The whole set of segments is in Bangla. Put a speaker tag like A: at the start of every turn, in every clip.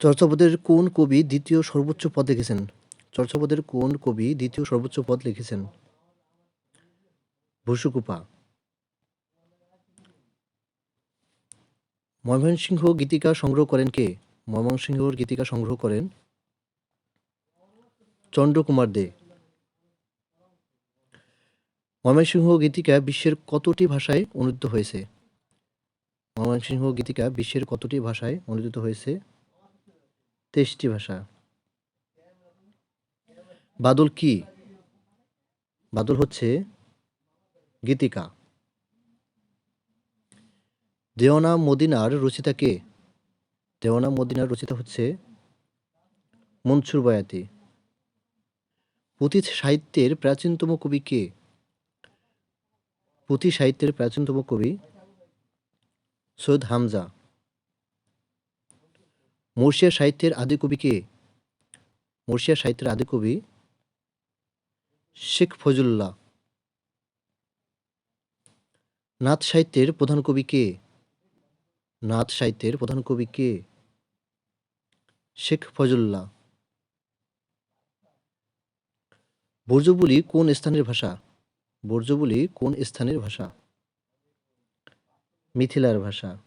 A: চর্যাপদের কোন কবি দ্বিতীয় সর্বোচ্চ পদ লিখেছেন? চর্চাপদের কোন কবি দ্বিতীয় সর্বোচ্চ পদ লিখেছেন? ভুসুকুপা ময়মনসিংহ গীতিকা সংগ্রহ করেন কে? ময়মনসিংহর গীতিকা সংগ্রহ করেন চন্দ্রকুমার দে। ময়মনসিংহ গীতিকা বিশ্বের কতটি ভাষায় অনুদিত হয়েছে? ময়মনসিংহ গীতিকা বিশ্বের কতটি ভাষায় অনুদিত হয়েছে? তেইশটি ভাষা। বাদল কি? বাদল হচ্ছে গীতিকা। দেওয়ানা মদিনার রচিতা কে? দেওয়ানা মদিনার রচিতা হচ্ছে মনসুর বয়াতি। পুঁথি সাহিত্যের প্রাচীনতম কবি কে? পুঁথি সাহিত্যের প্রাচীনতম কবি সৈয়দ হামজা। মুর্শিয়া সাহিত্যের আদি কবি কে? মুর্শিয়া সাহিত্যের আদি কবি শেখ ফজলুল্লাহ। নাথ সাহিত্যের প্রধান কবি কে? নাথ সাহিত্যের প্রধান কবি কে? শেখ ফজলুল্লাহ। বর্জবুলি কোন স্থানের ভাষা? বর্জবুলি কোন স্থানের ভাষা? মিথিলার ভাষা।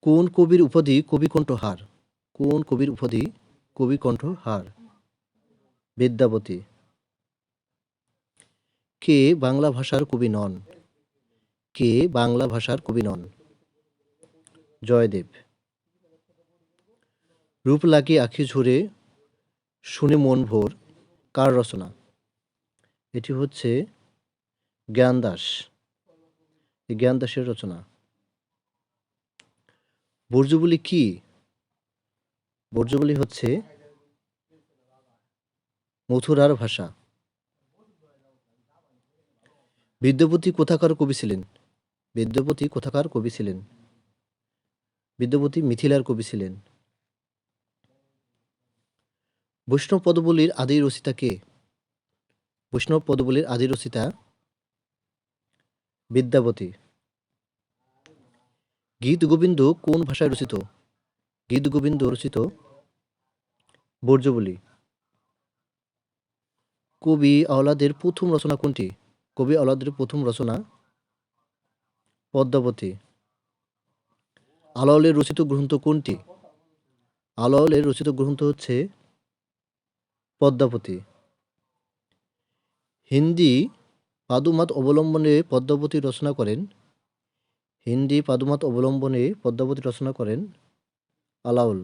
A: কোন কবির উপাধি কবিকণ্ঠহার? কোন কবির উপাধি কবিকণ্ঠহার? বিদ্যাপতি কে বাংলা ভাষার কবি নন? কে বাংলা ভাষার কবি নন? জয়দেব। রূপ লাগে আখি ঝরে শুনে মন ভোর, কার রচনা? এটি হচ্ছে জ্ঞানদাস। জ্ঞানদাসের রচনা। বর্জবলি কি? বর্জবলি হচ্ছে মথুরার ভাষা। বিদ্যাপতি কোথাকার কবি ছিলেন? বিদ্যাপতি কোথাকার কবি ছিলেন? বিদ্যাপতি মিথিলার কবি ছিলেন। বৈষ্ণব পদবলীর আদি রচিতা কে? বৈষ্ণব পদবলীর আদি রচিতা বিদ্যাপতি। গীত গোবিন্দ কোন ভাষায় রচিত? গীত গোবিন্দ রচিত বর্জবলি কবি আওলাদের প্রথম রচনা কোনটি? কবি আওলাদের প্রথম রচনা পদ্মাবতী। আলাওলের রচিত গ্রন্থ কোনটি? আলাওলের রচিত গ্রন্থ হচ্ছে পদ্মাবতী। হিন্দি পাদুমাত অবলম্বনে পদ্মাবতী রচনা করেন হিন্দি পাদুমাত অবলম্বনে পদ্মাবতী রচনা করেন আলাউল।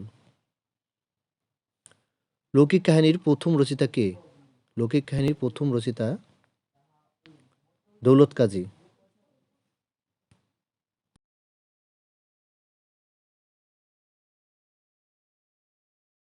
A: লৌকিক কাহিনীর প্রথম রচিতা কে? লৌকিক কাহিনীর প্রথম রচিতা দৌলত কাজী।